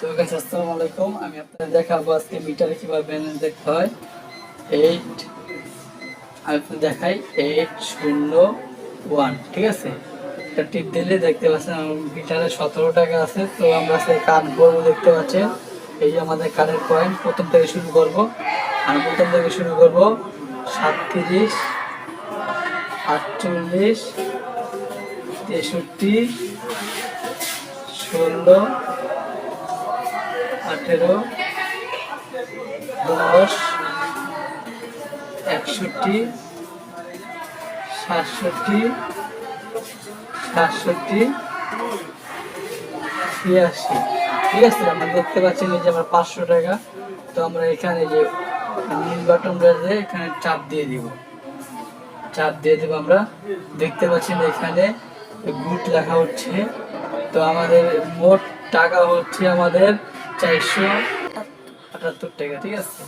তো গাইস আসসালামু আলাইকুম। আমি আপনাদের দেখাবো আজকে মিটারে কীভাবে ব্যালেন্স দেখতে হয়। এইট আমি আপনাদের দেখাই এইট শূন্য ওয়ান ঠিক আছে? এটা টিপ দিলে দেখতে পাচ্ছেন মিটারে সতেরো টাকা আছে। তো আমরা আজকে কার্ড করব দেখতে পাচ্ছেন। এই যে আমাদের কার্ডের পয়েন্ট প্রথম থেকে শুরু করব। আমি প্রথম থেকে শুরু করব সাতত্রিশ, আটচল্লিশ, তেষট্টি, ষোলো আঠেরো, দশ, একষট্টি, সাতষট্টি সাতষট্টি, ছিয়াশি। ঠিক আছে, আমরা দেখতে পাচ্ছেন এই যে আমার পাঁচশো টাকা। তো আমরা এখানে যে নীল বাটনটা যে এখানে চাপ দিয়ে দিব। চাপ দিয়ে দেবো আমরা। দেখতে পাচ্ছেন এখানে গুড লেখা হচ্ছে। তো আমাদের মোট টাকা হচ্ছে আমাদের চারশো আটাত্তর টাকা ঠিক আছে?